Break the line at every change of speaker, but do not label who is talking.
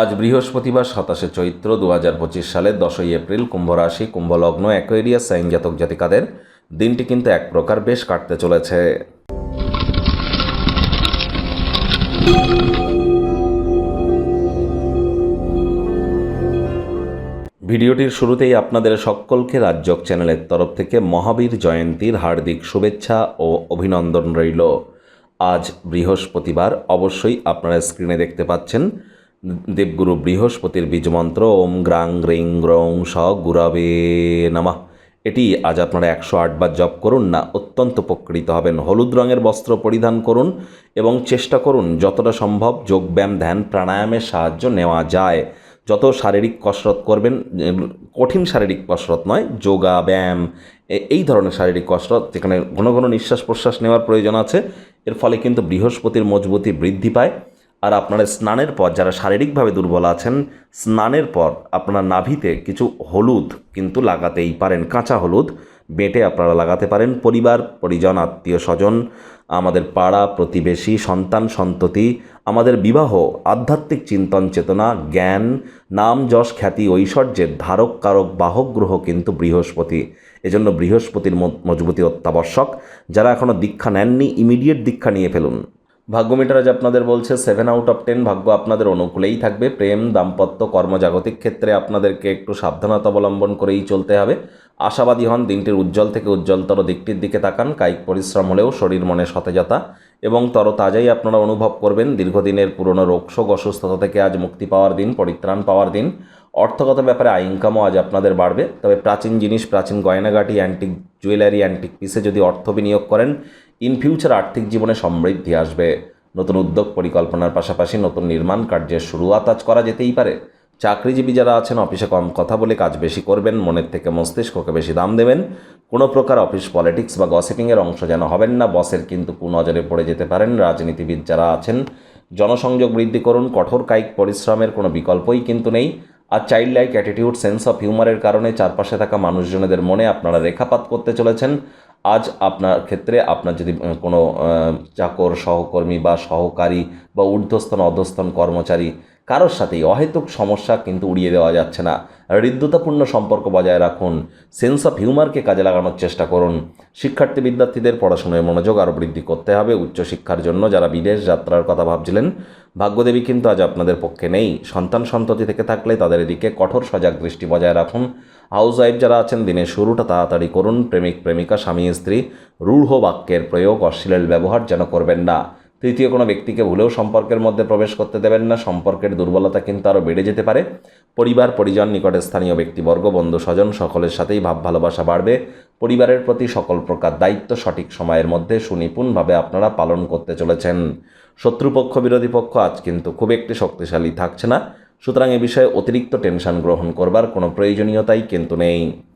আজ বৃহস্পতিবার সাতাশে চৈত্র দু হাজার পঁচিশ সালের দশই এপ্রিল কুম্ভ রাশি কুম্ভ লগ্ন অ্যাকোয়েরিয়াস সাইন জাতক জাতিকাদের দিনটি কিন্তু এক প্রকার বেশ কাটতে চলেছে। ভিডিওটির শুরুতেই আপনাদের সকলকে রাজ্যক চ্যানেলের তরফ থেকে মহাবীর জয়ন্তীর হার্দিক শুভেচ্ছা ও অভিনন্দন রইল। আজ বৃহস্পতিবার অবশ্যই আপনারা স্ক্রিনে দেখতে পাচ্ছেন দেবগুরু বৃহস্পতির বীজমন্ত্র, ওম গ্রাং গ্রিং গ্রং স গুরাবে নামা। এটি আজ আপনারা একশো আটবার জপ করুন, না অত্যন্ত উপকৃত হবেন। হলুদ রঙের বস্ত্র পরিধান করুন এবং চেষ্টা করুন যতটা সম্ভব যোগব্যায়াম, ধ্যান, প্রাণায়ামের সাহায্য নেওয়া যায়। যত শারীরিক কসরত করবেন কঠিন শারীরিক কসরত নয়, যোগা, ব্যায়াম এই ধরনের শারীরিক কসরত যেখানে ঘন ঘন নিঃশ্বাস প্রশ্বাস নেওয়ার প্রয়োজন আছে। এর ফলে কিন্তু বৃহস্পতির মজবুতি বৃদ্ধি পায়। আর আপনারা স্নানের পর যারা শারীরিকভাবে দুর্বল আছেন, স্নানের পর আপনার নাভিতে কিছু হলুদ কিন্তু লাগাতেই পারেন, কাঁচা হলুদ বেটে আপনারা লাগাতে পারেন। পরিবার, পরিজন, আত্মীয় স্বজন, আমাদের পাড়া, প্রতিবেশী, সন্তান, সন্ততি, আমাদের বিবাহ, আধ্যাত্মিক চিন্তন চেতনা, জ্ঞান, নাম, যশ, খ্যাতি, ঐশ্বর্যের ধারক, কারক, বাহক, গ্রহ কিন্তু বৃহস্পতি। এজন্য বৃহস্পতির মজবুতি অত্যাবশ্যক। যারা এখনও দীক্ষা নেননি ইমিডিয়েট দীক্ষা নিয়ে ফেলুন। ভাগ্যমিটার আজ আপনাদের বলছে সেভেন আউট অফ টেন ভাগ্য আপনাদের অনুকূলেই থাকবে। প্রেম, দাম্পত্য, কর্মজাগতিক ক্ষেত্রে আপনাদেরকে একটু সাবধানতা অবলম্বন করেই চলতে হবে। আশাবাদী হন, দিনটির উজ্জ্বল থেকে উজ্জ্বলতর দিকটির দিকে তাকান। কায়িক পরিশ্রম হলেও শরীর মনে সতেজতা এবং তরতাজাই আপনারা অনুভব করবেন। দীর্ঘদিনের পুরনো রোগশোক অসুস্থতা থেকে আজ মুক্তি পাওয়ার দিন, পরিত্রাণ পাওয়ার দিন। অর্থগত ব্যাপারে আয় ইনকামও আজ আপনাদের বাড়বে। তবে প্রাচীন জিনিস, প্রাচীন গয়নাগাটি অ্যান্টিক জুয়েলারি অ্যান্টিক পিসে যদি অর্থ বিনিয়োগ করেন ইন ফিউচার আর্থিক জীবনে সমৃদ্ধি আসবে। নতুন উদ্যোগ পরিকল্পনার পাশাপাশি নতুন নির্মাণ কার্যের শুরুয়াত আজ করা যেতেই পারে। চাকরিজীবী যারা আছেন অফিসে কম কথা বলে কাজ বেশি করবেন, মনের থেকে মস্তিষ্ককে বেশি দাম দেবেন। কোনো প্রকার অফিস পলিটিক্স বা গসিপিংয়ের অংশ যেন হবেন না। বসের কিন্তু কুনজরে পড়ে যেতে পারেন। রাজনীতিবিদ যারা আছেন, জনসংযোগ বৃদ্ধি করুন। কঠোর কায়িক পরিশ্রমের কোনো বিকল্পই কিন্তু নেই। আর child like attitude sense of হিউমারের কারণে চারপাশে থাকা মানুষজনেদের মনে আপনারা রেখাপাত করতে চলেছেন। আজ আপনার ক্ষেত্রে আপনার যদি কোনো চাকর, সহকর্মী বা সহকারী বা ঊর্ধ্বস্তন অধস্তন কর্মচারী কারোর সাথেই অহেতুক সমস্যা কিন্তু উড়িয়ে দেওয়া যাচ্ছে না। হৃদ্যতাপূর্ণ সম্পর্ক বজায় রাখুন। সেন্স অফ হিউমারকে কাজে লাগানোর চেষ্টা করুন। শিক্ষার্থী বিদ্যার্থীদের পড়াশোনায় মনোযোগ আরও বৃদ্ধি করতে হবে। উচ্চশিক্ষার জন্য যারা বিদেশ যাত্রার কথা ভাবছিলেন, ভাগ্যদেবী কিন্তু আজ আপনাদের পক্ষে নেই। সন্তান সন্ততি থেকে থাকলে তাদের এদিকে কঠোর সজাগ দৃষ্টি বজায় রাখুন। হাউস ওয়াইফ যারা আছেন, দিনের শুরুটা তাড়াতাড়ি করুন। প্রেমিক, প্রেমিকা, স্বামী, স্ত্রী, রূঢ় বাক্যের প্রয়োগ, অশ্লীল ব্যবহার যেন করবেন না। তৃতীয় কোনো ব্যক্তিকে ভুলেও সম্পর্কের মধ্যে প্রবেশ করতে দেবেন না। সম্পর্কের দুর্বলতা কিন্তু আরও বেড়ে যেতে পারে। পরিবার, পরিজন, নিকটে স্থানীয় ব্যক্তিবর্গ, বন্ধু, স্বজন, সকলের সাথেই ভাব ভালোবাসা বাড়বে। পরিবারের প্রতি সকল প্রকার দায়িত্ব সঠিক সময়ের মধ্যে সুনিপুণভাবে আপনারা পালন করতে চলেছেন। শত্রুপক্ষ, বিরোধী পক্ষ আজ কিন্তু খুব একটি শক্তিশালী থাকছে না। সুতরাং এ বিষয়ে অতিরিক্ত টেনশন গ্রহণ করবার কোনো প্রয়োজনীয়তাই কিন্তু নেই।